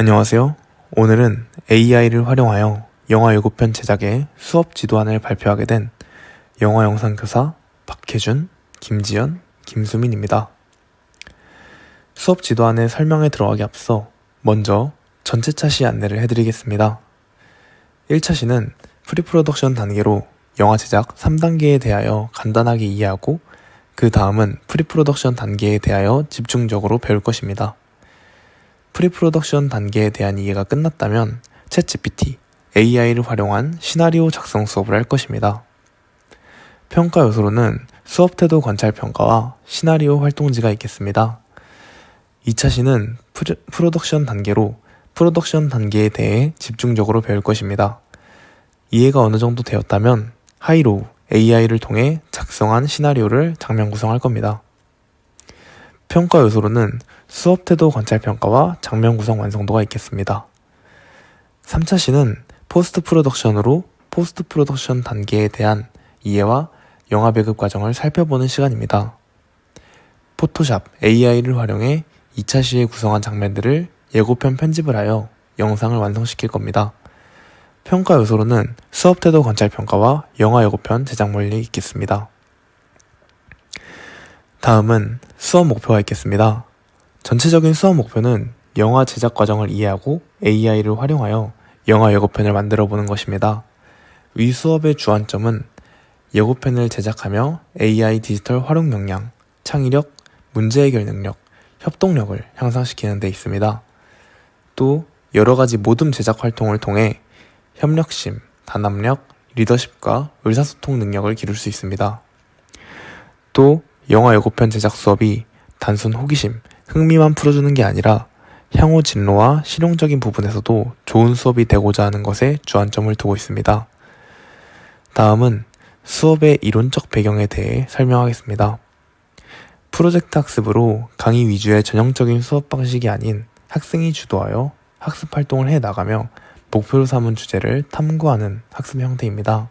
안녕하세요. 오늘은 AI를 활용하여 영화 예고편 제작의 수업 지도안을 발표하게 된 영화 영상 교사 박혜준, 김지연, 김수민입니다. 수업 지도안의 설명에 들어가기 앞서 먼저 전체 차시 안내를 해드리겠습니다. 1차 시는 프리프로덕션 단계로 영화 제작 3단계에 대하여 간단하게 이해하고 그 다음은 프리프로덕션 단계에 대하여 집중적으로 배울 것입니다. 프리프로덕션 단계에 대한 이해가 끝났다면 챗 GPT, AI를 활용한 시나리오 작성 수업을 할 것입니다. 평가 요소로는 수업 태도 관찰 평가와 시나리오 활동지가 있겠습니다. 2차 시는 프리, 프로덕션 단계로 프로덕션 단계에 대해 집중적으로 배울 것입니다. 이해가 어느 정도 되었다면 하이로우 AI를 통해 작성한 시나리오를 장면 구성할 겁니다. 평가 요소로는 수업 태도 관찰 평가와 장면 구성 완성도가 있겠습니다. 3차 시는 포스트 프로덕션으로 포스트 프로덕션 단계에 대한 이해와 영화 배급 과정을 살펴보는 시간입니다. 포토샵 AI를 활용해 2차 시에 구성한 장면들을 예고편 편집을 하여 영상을 완성시킬 겁니다. 평가 요소로는 수업 태도 관찰 평가와 영화 예고편 제작물이 있겠습니다. 다음은 수업 목표가 있겠습니다. 전체적인 수업 목표는 영화 제작 과정을 이해하고 AI를 활용하여 영화 예고편을 만들어 보는 것입니다. 위 수업의 주안점은 예고편을 제작하며 AI 디지털 활용 역량, 창의력, 문제 해결 능력, 협동력을 향상시키는 데 있습니다. 또 여러 가지 모둠 제작 활동을 통해 협력심, 단합력, 리더십과 의사소통 능력을 기를 수 있습니다. 또 영화 예고편 제작 수업이 단순 호기심, 흥미만 풀어주는 게 아니라 향후 진로와 실용적인 부분에서도 좋은 수업이 되고자 하는 것에 주안점을 두고 있습니다. 다음은 수업의 이론적 배경에 대해 설명하겠습니다. 프로젝트 학습으로 강의 위주의 전형적인 수업 방식이 아닌 학생이 주도하여 학습 활동을 해 나가며 목표로 삼은 주제를 탐구하는 학습 형태입니다.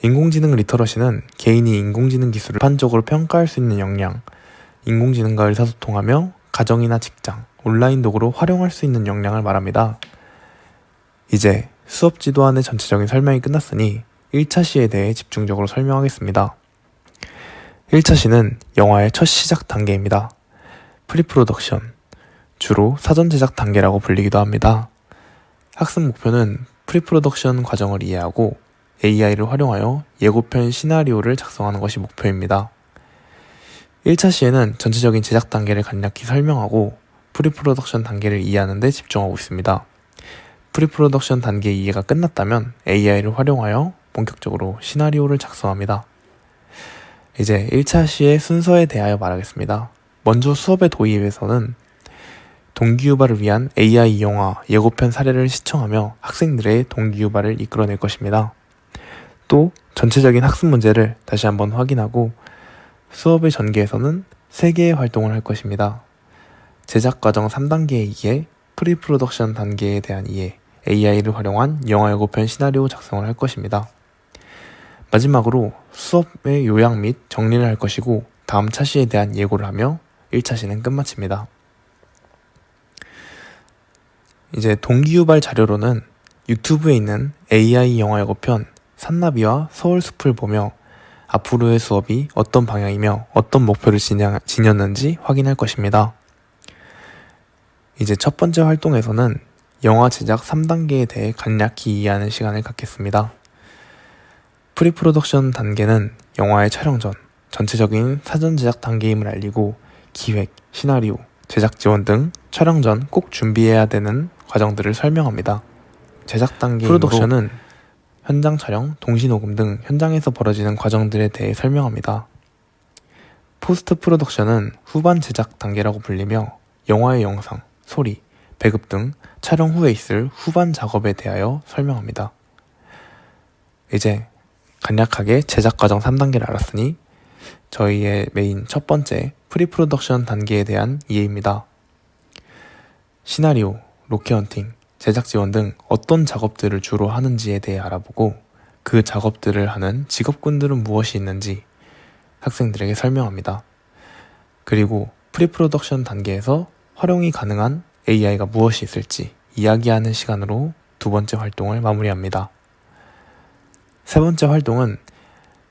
인공지능 리터러시는 개인이 인공지능 기술을 판적으로 평가할 수 있는 역량, 인공지능과 의사소통하며 가정이나 직장, 온라인 도구로 활용할 수 있는 역량을 말합니다. 이제 수업 지도안의 전체적인 설명이 끝났으니 1차 시에 대해 집중적으로 설명하겠습니다. 1차 시는 영화의 첫 시작 단계입니다. 프리프로덕션, 주로 사전 제작 단계라고 불리기도 합니다. 학습 목표는 프리프로덕션 과정을 이해하고 AI를 활용하여 예고편 시나리오를 작성하는 것이 목표입니다. 1차 시에는 전체적인 제작 단계를 간략히 설명하고 프리프로덕션 단계를 이해하는 데 집중하고 있습니다. 프리프로덕션 단계 이해가 끝났다면 AI를 활용하여 본격적으로 시나리오를 작성합니다. 이제 1차 시의 순서에 대하여 말하겠습니다. 먼저 수업의 도입에서는 동기유발을 위한 AI 영화 예고편 사례를 시청하며 학생들의 동기유발을 이끌어낼 것입니다. 또 전체적인 학습 문제를 다시 한번 확인하고 수업의 전개에서는 3개의 활동을 할 것입니다. 제작 과정 3단계의 이해, 프리 프로덕션 단계에 대한 이해, AI를 활용한 영화 예고편 시나리오 작성을 할 것입니다. 마지막으로 수업의 요약 및 정리를 할 것이고 다음 차시에 대한 예고를 하며 1차시는 끝마칩니다. 이제 동기유발 자료로는 유튜브에 있는 AI 영화 예고편 산나비와 서울숲을 보며 앞으로의 수업이 어떤 방향이며 어떤 목표를 지녔는지 확인할 것입니다. 이제 첫 번째 활동에서는 영화 제작 3단계에 대해 간략히 이해하는 시간을 갖겠습니다. 프리프로덕션 단계는 영화의 촬영 전 전체적인 사전 제작 단계임을 알리고 기획, 시나리오, 제작 지원 등 촬영 전 꼭 준비해야 되는 과정들을 설명합니다. 제작 단계 프로덕션은 현장 촬영, 동시 녹음 등 현장에서 벌어지는 과정들에 대해 설명합니다. 포스트 프로덕션은 후반 제작 단계라고 불리며 영화의 영상, 소리, 배급 등 촬영 후에 있을 후반 작업에 대하여 설명합니다. 이제 간략하게 제작 과정 3단계를 알았으니 저희의 메인 첫 번째 프리프로덕션 단계에 대한 이해입니다. 시나리오, 로케헌팅, 제작 지원 등 어떤 작업들을 주로 하는지에 대해 알아보고 그 작업들을 하는 직업군들은 무엇이 있는지 학생들에게 설명합니다. 그리고 프리프로덕션 단계에서 활용이 가능한 AI가 무엇이 있을지 이야기하는 시간으로 두 번째 활동을 마무리합니다. 세 번째 활동은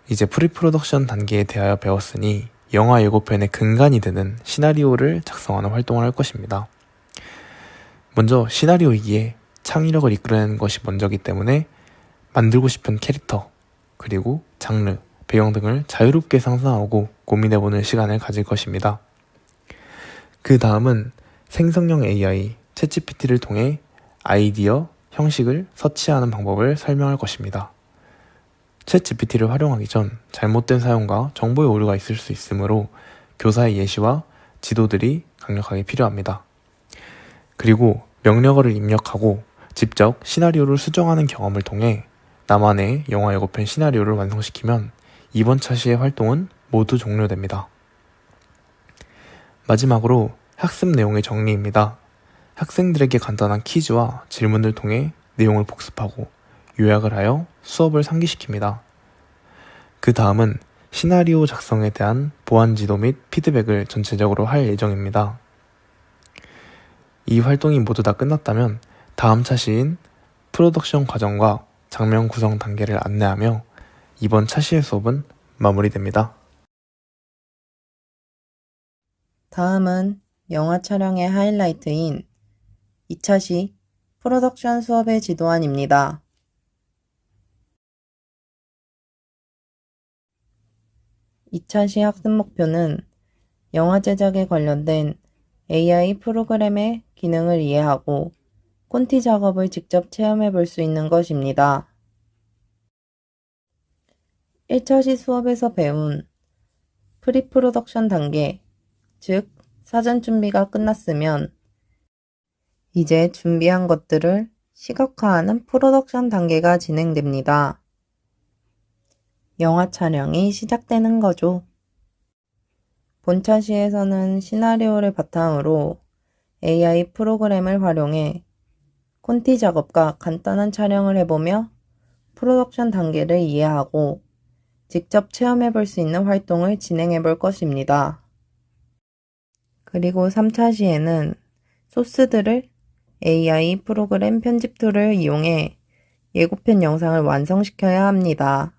이제 프리프로덕션 단계에 대하여 배웠으니 영화 예고편의 근간이 되는 시나리오를 작성하는 활동을 할 것입니다. 먼저 시나리오이기에 창의력을 이끌어내는 것이 먼저기 때문에 만들고 싶은 캐릭터, 그리고 장르, 배경 등을 자유롭게 상상하고 고민해보는 시간을 가질 것입니다. 그 다음은 생성형 AI, 챗GPT를 통해 아이디어, 형식을 서치하는 방법을 설명할 것입니다. 챗GPT를 활용하기 전 잘못된 사용과 정보의 오류가 있을 수 있으므로 교사의 예시와 지도들이 강력하게 필요합니다. 그리고 명령어를 입력하고 직접 시나리오를 수정하는 경험을 통해 나만의 영화 예고편 시나리오를 완성시키면 이번 차시의 활동은 모두 종료됩니다. 마지막으로 학습 내용의 정리입니다. 학생들에게 간단한 퀴즈와 질문을 통해 내용을 복습하고 요약을 하여 수업을 상기시킵니다. 그 다음은 시나리오 작성에 대한 보안 지도 및 피드백을 전체적으로 할 예정입니다. 이 활동이 모두 다 끝났다면 다음 차시인 프로덕션 과정과 장면 구성 단계를 안내하며 이번 차시의 수업은 마무리됩니다. 다음은 영화 촬영의 하이라이트인 2차시 프로덕션 수업의 지도안입니다. 2차시 학습 목표는 영화 제작에 관련된 AI 프로그램의 기능을 이해하고 콘티 작업을 직접 체험해 볼 수 있는 것입니다. 1차시 수업에서 배운 프리프로덕션 단계, 즉 사전 준비가 끝났으면 이제 준비한 것들을 시각화하는 프로덕션 단계가 진행됩니다. 영화 촬영이 시작되는 거죠. 본차시에서는 시나리오를 바탕으로 AI 프로그램을 활용해 콘티 작업과 간단한 촬영을 해보며 프로덕션 단계를 이해하고 직접 체험해 볼 수 있는 활동을 진행해 볼 것입니다. 그리고 3차 시에는 소스들을 AI 프로그램 편집 툴을 이용해 예고편 영상을 완성시켜야 합니다.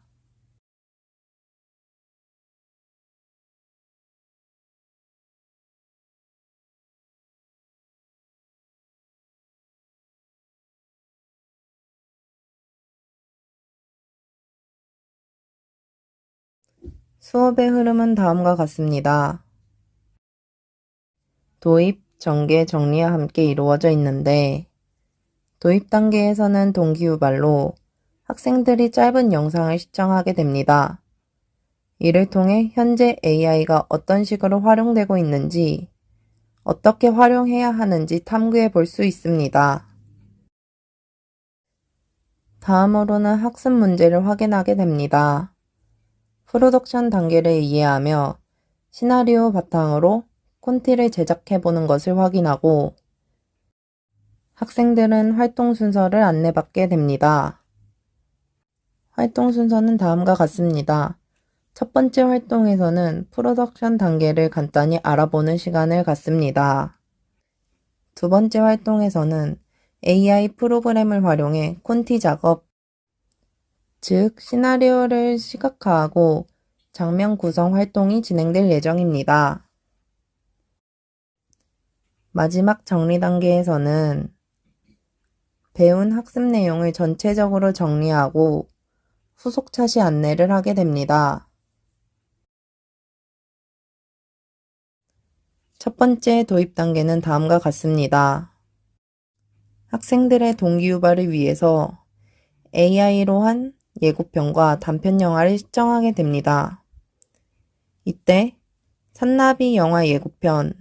수업의 흐름은 다음과 같습니다. 도입, 전개, 정리와 함께 이루어져 있는데 도입 단계에서는 동기유발로 학생들이 짧은 영상을 시청하게 됩니다. 이를 통해 현재 AI가 어떤 식으로 활용되고 있는지, 어떻게 활용해야 하는지 탐구해 볼 수 있습니다. 다음으로는 학습 문제를 확인하게 됩니다. 프로덕션 단계를 이해하며 시나리오 바탕으로 콘티를 제작해 보는 것을 확인하고 학생들은 활동 순서를 안내받게 됩니다. 활동 순서는 다음과 같습니다. 첫 번째 활동에서는 프로덕션 단계를 간단히 알아보는 시간을 갖습니다. 두 번째 활동에서는 AI 프로그램을 활용해 콘티 작업, 즉 시나리오를 시각화하고 장면 구성 활동이 진행될 예정입니다. 마지막 정리 단계에서는 배운 학습 내용을 전체적으로 정리하고 후속 차시 안내를 하게 됩니다. 첫 번째 도입 단계는 다음과 같습니다. 학생들의 동기 유발을 위해서 AI로 한 예고편과 단편 영화를 시청하게 됩니다. 이때 산나비 영화 예고편,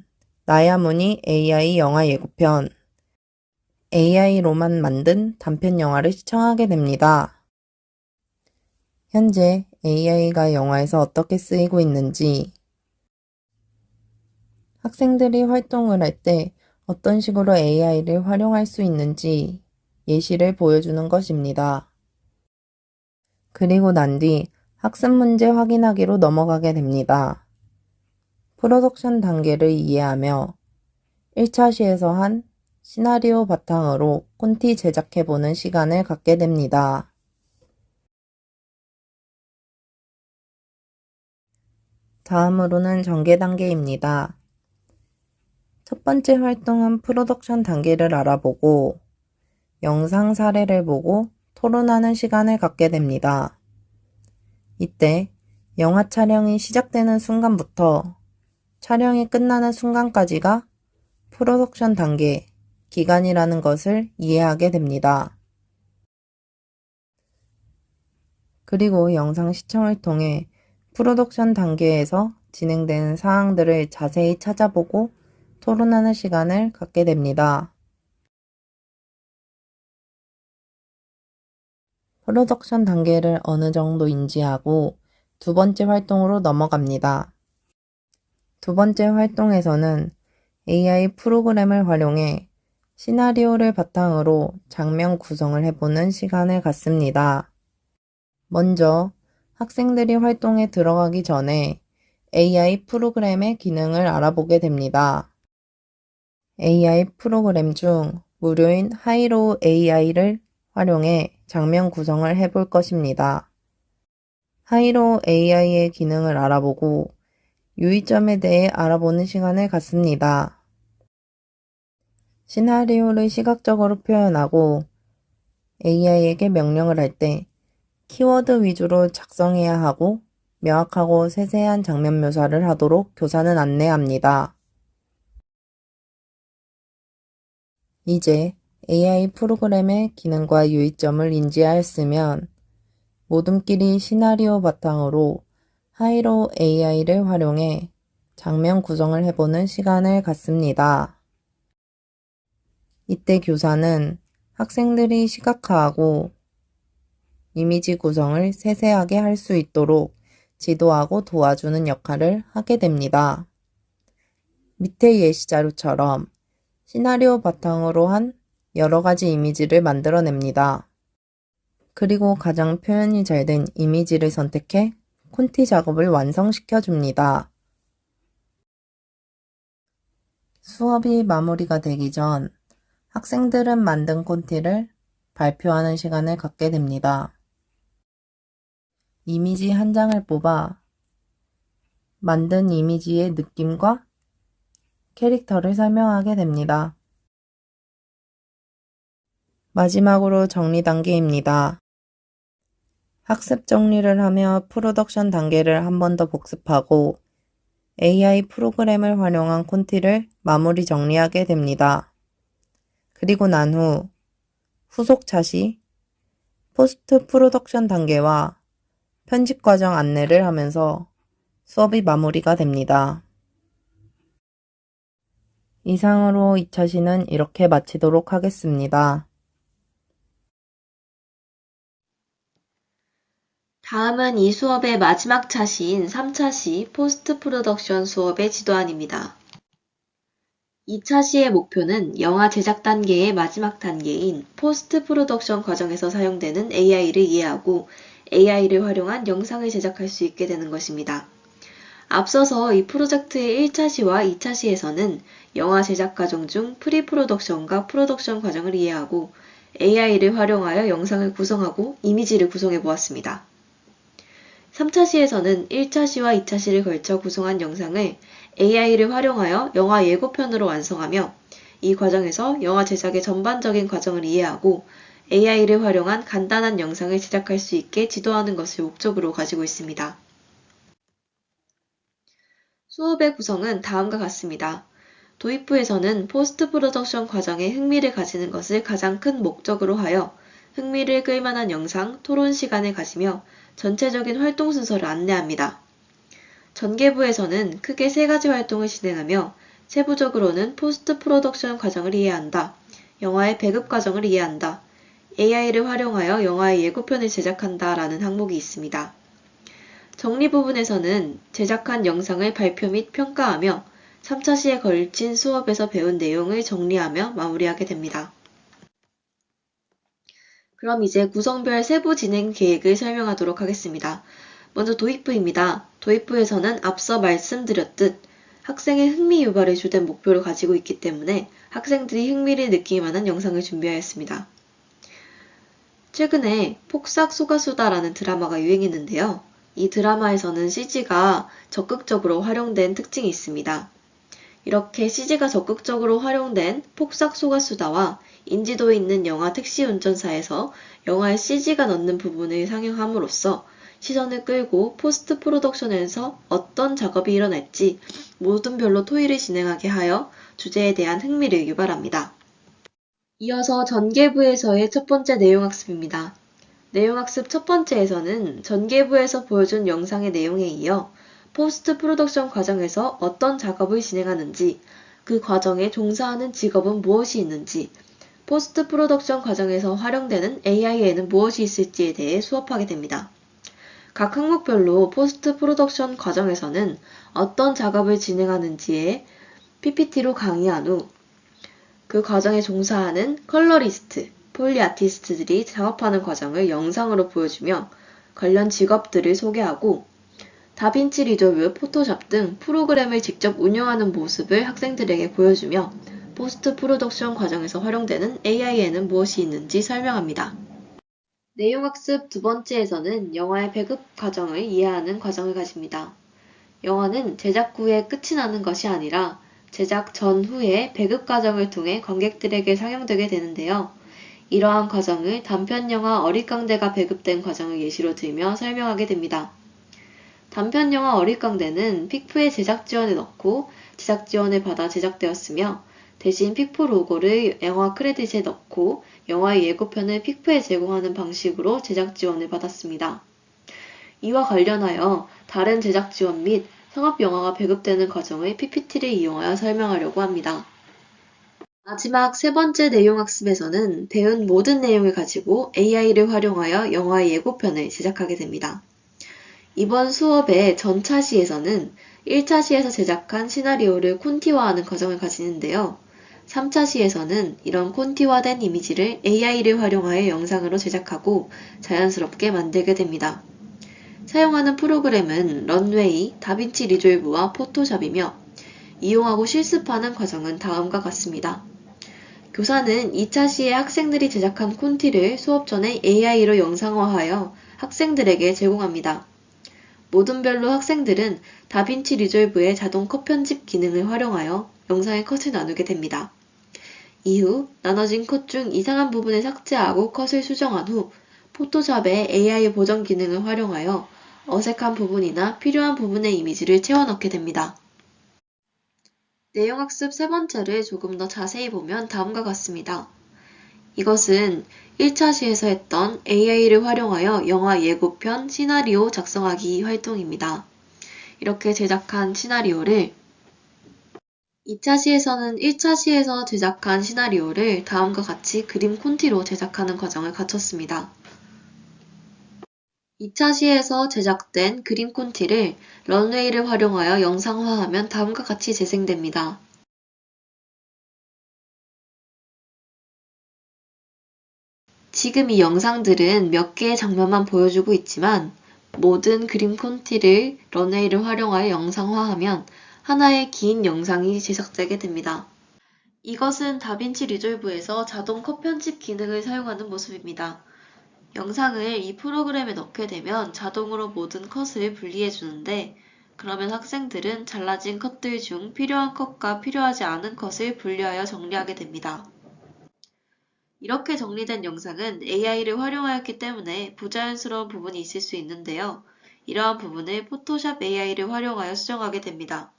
나야무니 AI 영화 예고편, AI로만 만든 단편 영화를 시청하게 됩니다. 현재 AI가 영화에서 어떻게 쓰이고 있는지, 학생들이 활동을 할 때 어떤 식으로 AI를 활용할 수 있는지 예시를 보여주는 것입니다. 그리고 난 뒤 학습 문제 확인하기로 넘어가게 됩니다. 프로덕션 단계를 이해하며 1차 시에서 한 시나리오 바탕으로 콘티 제작해보는 시간을 갖게 됩니다. 다음으로는 전개 단계입니다. 첫 번째 활동은 프로덕션 단계를 알아보고 영상 사례를 보고 토론하는 시간을 갖게 됩니다. 이때 영화 촬영이 시작되는 순간부터 촬영이 끝나는 순간까지가 프로덕션 단계 기간이라는 것을 이해하게 됩니다. 그리고 영상 시청을 통해 프로덕션 단계에서 진행되는 사항들을 자세히 찾아보고 토론하는 시간을 갖게 됩니다. 프로덕션 단계를 어느 정도 인지하고 두 번째 활동으로 넘어갑니다. 두 번째 활동에서는 AI 프로그램을 활용해 시나리오를 바탕으로 장면 구성을 해보는 시간을 갖습니다. 먼저 학생들이 활동에 들어가기 전에 AI 프로그램의 기능을 알아보게 됩니다. AI 프로그램 중 무료인 하이로우 AI를 활용해 장면 구성을 해볼 것입니다. 하이로우 AI의 기능을 알아보고 유의점에 대해 알아보는 시간을 갖습니다. 시나리오를 시각적으로 표현하고 AI에게 명령을 할 때 키워드 위주로 작성해야 하고 명확하고 세세한 장면 묘사를 하도록 교사는 안내합니다. 이제 AI 프로그램의 기능과 유의점을 인지하였으면 모둠끼리 시나리오 바탕으로 하이로우 AI를 활용해 장면 구성을 해보는 시간을 갖습니다. 이때 교사는 학생들이 시각화하고 이미지 구성을 세세하게 할 수 있도록 지도하고 도와주는 역할을 하게 됩니다. 밑의 예시 자료처럼 시나리오 바탕으로 한 여러 가지 이미지를 만들어냅니다. 그리고 가장 표현이 잘 된 이미지를 선택해 콘티 작업을 완성시켜 줍니다. 수업이 마무리가 되기 전 학생들은 만든 콘티를 발표하는 시간을 갖게 됩니다. 이미지 한 장을 뽑아 만든 이미지의 느낌과 캐릭터를 설명하게 됩니다. 마지막으로 정리 단계입니다. 학습 정리를 하며 프로덕션 단계를 한 번 더 복습하고 AI 프로그램을 활용한 콘티를 마무리 정리하게 됩니다. 그리고 난 후 후속 차시, 포스트 프로덕션 단계와 편집 과정 안내를 하면서 수업이 마무리가 됩니다. 이상으로 2차 시는 이렇게 마치도록 하겠습니다. 다음은 이 수업의 마지막 차시인 3차 시 포스트 프로덕션 수업의 지도안입니다. 2차 시의 목표는 영화 제작 단계의 마지막 단계인 포스트 프로덕션 과정에서 사용되는 AI를 이해하고 AI를 활용한 영상을 제작할 수 있게 되는 것입니다. 앞서서 이 프로젝트의 1차 시와 2차 시에서는 영화 제작 과정 중 프리 프로덕션과 프로덕션 과정을 이해하고 AI를 활용하여 영상을 구성하고 이미지를 구성해 보았습니다. 3차 시에서는 1차 시와 2차 시를 걸쳐 구성한 영상을 AI를 활용하여 영화 예고편으로 완성하며 이 과정에서 영화 제작의 전반적인 과정을 이해하고 AI를 활용한 간단한 영상을 제작할 수 있게 지도하는 것을 목적으로 가지고 있습니다. 수업의 구성은 다음과 같습니다. 도입부에서는 포스트 프로덕션 과정에 흥미를 가지는 것을 가장 큰 목적으로 하여 흥미를 끌만한 영상, 토론 시간을 가지며 전체적인 활동 순서를 안내합니다. 전개부에서는 크게 세 가지 활동을 진행하며 세부적으로는 포스트 프로덕션 과정을 이해한다, 영화의 배급 과정을 이해한다, AI를 활용하여 영화의 예고편을 제작한다 라는 항목이 있습니다. 정리 부분에서는 제작한 영상을 발표 및 평가하며 3차 시에 걸친 수업에서 배운 내용을 정리하며 마무리하게 됩니다. 그럼 이제 구성별 세부 진행 계획을 설명하도록 하겠습니다. 먼저 도입부입니다. 도입부에서는 앞서 말씀드렸듯 학생의 흥미 유발을 주된 목표를 가지고 있기 때문에 학생들이 흥미를 느낄 만한 영상을 준비하였습니다. 최근에 폭삭 소가수다라는 드라마가 유행했는데요. 이 드라마에서는 CG가 적극적으로 활용된 특징이 있습니다. 이렇게 CG가 적극적으로 활용된 폭삭 소가수다와 인지도에 있는 영화 택시 운전사에서 영화에 CG가 넣는 부분을 상영함으로써 시선을 끌고 포스트 프로덕션에서 어떤 작업이 일어날지 모든 별로 토의를 진행하게 하여 주제에 대한 흥미를 유발합니다. 이어서 전개부에서의 첫 번째 내용학습입니다. 내용학습 첫 번째에서는 전개부에서 보여준 영상의 내용에 이어 포스트 프로덕션 과정에서 어떤 작업을 진행하는지, 그 과정에 종사하는 직업은 무엇이 있는지, 포스트 프로덕션 과정에서 활용되는 AI에는 무엇이 있을지에 대해 수업하게 됩니다. 각 항목별로 포스트 프로덕션 과정에서는 어떤 작업을 진행하는지에 PPT로 강의한 후 그 과정에 종사하는 컬러리스트, 폴리 아티스트들이 작업하는 과정을 영상으로 보여주며 관련 직업들을 소개하고 다빈치 리졸브, 포토샵 등 프로그램을 직접 운영하는 모습을 학생들에게 보여주며 포스트 프로덕션 과정에서 활용되는 AI에는 무엇이 있는지 설명합니다. 내용학습 두 번째에서는 영화의 배급 과정을 이해하는 과정을 가집니다. 영화는 제작 후에 끝이 나는 것이 아니라 제작 전후에 배급 과정을 통해 관객들에게 상영되게 되는데요. 이러한 과정을 단편 영화 어릿광대가 배급된 과정을 예시로 들며 설명하게 됩니다. 단편 영화 어릿광대는 픽프의 제작 지원을 넣고 제작 지원을 받아 제작되었으며 대신 픽프 로고를 영화 크레딧에 넣고 영화의 예고편을 픽프에 제공하는 방식으로 제작 지원을 받았습니다. 이와 관련하여 다른 제작 지원 및 상업 영화가 배급되는 과정을 PPT를 이용하여 설명하려고 합니다. 마지막 세 번째 내용 학습에서는 배운 모든 내용을 가지고 AI를 활용하여 영화의 예고편을 제작하게 됩니다. 이번 수업의 전차 시에서는 1차 시에서 제작한 시나리오를 콘티화하는 과정을 가지는데요. 3차 시에서는 이런 콘티화된 이미지를 AI를 활용하여 영상으로 제작하고 자연스럽게 만들게 됩니다. 사용하는 프로그램은 런웨이, 다빈치 리졸브와 포토샵이며 이용하고 실습하는 과정은 다음과 같습니다. 교사는 2차 시에 학생들이 제작한 콘티를 수업 전에 AI로 영상화하여 학생들에게 제공합니다. 모든 별로 학생들은 다빈치 리졸브의 자동 컷 편집 기능을 활용하여 영상의 컷을 나누게 됩니다. 이후 나눠진 컷 중 이상한 부분을 삭제하고 컷을 수정한 후 포토샵의 AI 보정 기능을 활용하여 어색한 부분이나 필요한 부분의 이미지를 채워 넣게 됩니다. 내용학습 세 번째를 조금 더 자세히 보면 다음과 같습니다. 이것은 1차 시에서 했던 AI를 활용하여 영화 예고편 시나리오 작성하기 활동입니다. 이렇게 제작한 시나리오를 2차 시에서는 1차 시에서 제작한 시나리오를 다음과 같이 그림 콘티로 제작하는 과정을 거쳤습니다. 2차 시에서 제작된 그림 콘티를 런웨이를 활용하여 영상화하면 다음과 같이 재생됩니다. 지금 이 영상들은 몇 개의 장면만 보여주고 있지만 모든 그림 콘티를 런웨이를 활용하여 영상화하면 하나의 긴 영상이 제작되게 됩니다. 이것은 다빈치 리졸브에서 자동 컷 편집 기능을 사용하는 모습입니다. 영상을 이 프로그램에 넣게 되면 자동으로 모든 컷을 분리해 주는데 그러면 학생들은 잘라진 컷들 중 필요한 컷과 필요하지 않은 컷을 분리하여 정리하게 됩니다. 이렇게 정리된 영상은 AI를 활용하였기 때문에 부자연스러운 부분이 있을 수 있는데요. 이러한 부분을 포토샵 AI를 활용하여 수정하게 됩니다.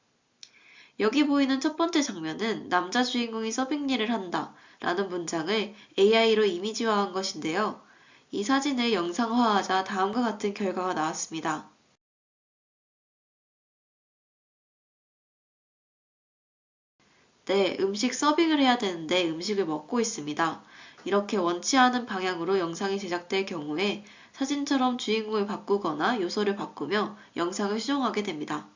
여기 보이는 첫 번째 장면은 남자 주인공이 서빙 일을 한다 라는 문장을 AI로 이미지화한 것인데요. 이 사진을 영상화하자 다음과 같은 결과가 나왔습니다. 네, 음식 서빙을 해야 되는데 음식을 먹고 있습니다. 이렇게 원치 않은 방향으로 영상이 제작될 경우에 사진처럼 주인공을 바꾸거나 요소를 바꾸며 영상을 수정하게 됩니다.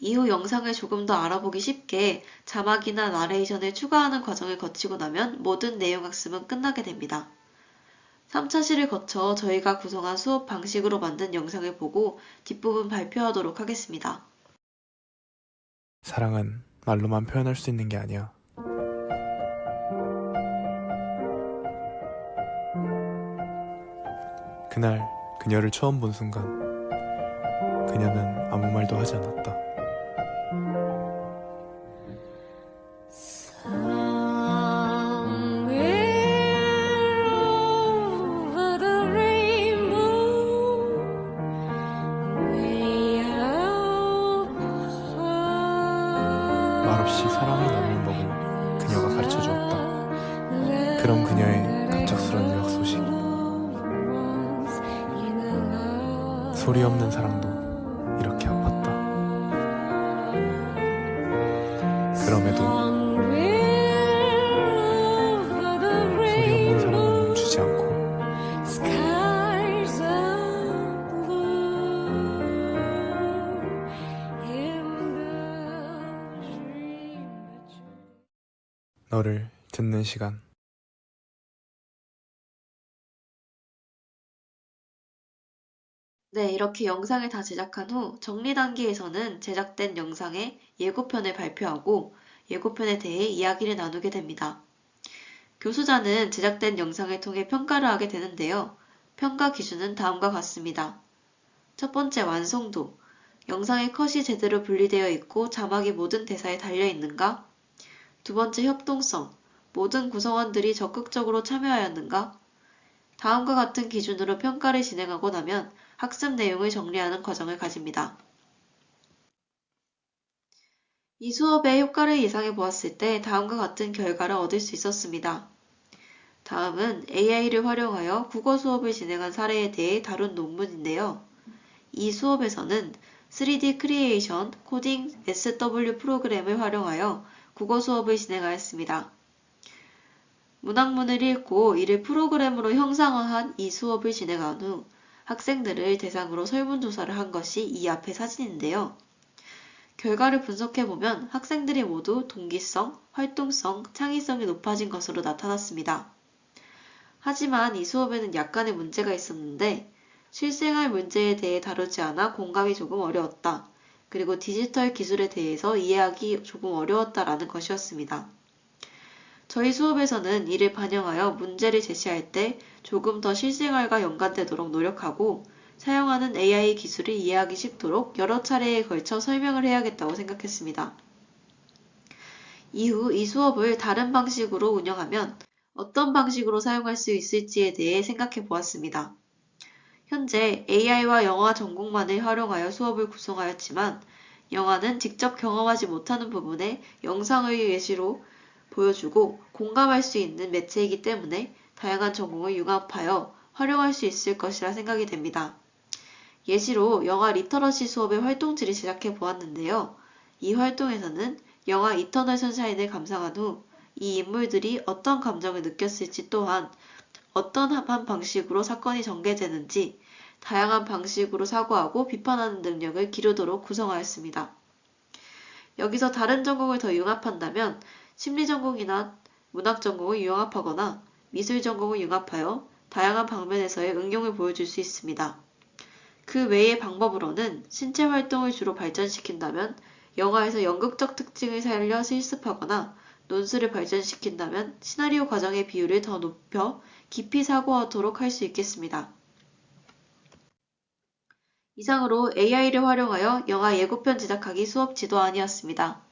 이후 영상을 조금 더 알아보기 쉽게 자막이나 나레이션을 추가하는 과정을 거치고 나면 모든 내용 학습은 끝나게 됩니다. 3차 시를 거쳐 저희가 구성한 수업 방식으로 만든 영상을 보고 뒷부분 발표하도록 하겠습니다. 사랑은 말로만 표현할 수 있는 게 아니야. 그날 그녀를 처음 본 순간 그녀는 아무 말도 하지 않았다. 듣는 시간. 네, 이렇게 영상을 다 제작한 후 정리 단계에서는 제작된 영상의 예고편을 발표하고 예고편에 대해 이야기를 나누게 됩니다. 교수자는 제작된 영상을 통해 평가를 하게 되는데요. 평가 기준은 다음과 같습니다. 첫 번째 완성도. 영상의 컷이 제대로 분리되어 있고 자막이 모든 대사에 달려 있는가? 두 번째 협동성. 모든 구성원들이 적극적으로 참여하였는가? 다음과 같은 기준으로 평가를 진행하고 나면 학습 내용을 정리하는 과정을 가집니다. 이 수업의 효과를 예상해 보았을 때 다음과 같은 결과를 얻을 수 있었습니다. 다음은 AI를 활용하여 국어 수업을 진행한 사례에 대해 다룬 논문인데요. 이 수업에서는 3D 크리에이션, 코딩, SW 프로그램을 활용하여 국어 수업을 진행하였습니다. 문학문을 읽고 이를 프로그램으로 형상화한 이 수업을 진행한 후 학생들을 대상으로 설문조사를 한 것이 이 앞의 사진인데요. 결과를 분석해보면 학생들이 모두 동기성, 활동성, 창의성이 높아진 것으로 나타났습니다. 하지만 이 수업에는 약간의 문제가 있었는데 실생활 문제에 대해 다루지 않아 공감이 조금 어려웠다. 그리고 디지털 기술에 대해서 이해하기 조금 어려웠다라는 것이었습니다. 저희 수업에서는 이를 반영하여 문제를 제시할 때 조금 더 실생활과 연관되도록 노력하고 사용하는 AI 기술을 이해하기 쉽도록 여러 차례에 걸쳐 설명을 해야겠다고 생각했습니다. 이후 이 수업을 다른 방식으로 운영하면 어떤 방식으로 사용할 수 있을지에 대해 생각해 보았습니다. 현재 AI와 영화 전공만을 활용하여 수업을 구성하였지만 영화는 직접 경험하지 못하는 부분에 영상의 예시로 보여주고 공감할 수 있는 매체이기 때문에 다양한 전공을 융합하여 활용할 수 있을 것이라 생각이 됩니다. 예시로 영화 리터러시 수업의 활동지를 제작해 보았는데요. 이 활동에서는 영화 이터널 선샤인을 감상한 후 이 인물들이 어떤 감정을 느꼈을지 또한 어떤 한 방식으로 사건이 전개되는지 다양한 방식으로 사고하고 비판하는 능력을 기르도록 구성하였습니다. 여기서 다른 전공을 더 융합한다면 심리 전공이나 문학 전공을 융합하거나 미술 전공을 융합하여 다양한 방면에서의 응용을 보여줄 수 있습니다. 그 외의 방법으로는 신체 활동을 주로 발전시킨다면 영화에서 연극적 특징을 살려 실습하거나 논술을 발전시킨다면 시나리오 과정의 비율을 더 높여 깊이 사고하도록 할 수 있겠습니다. 이상으로 AI를 활용하여 영화 예고편 제작하기 수업 지도안이었습니다.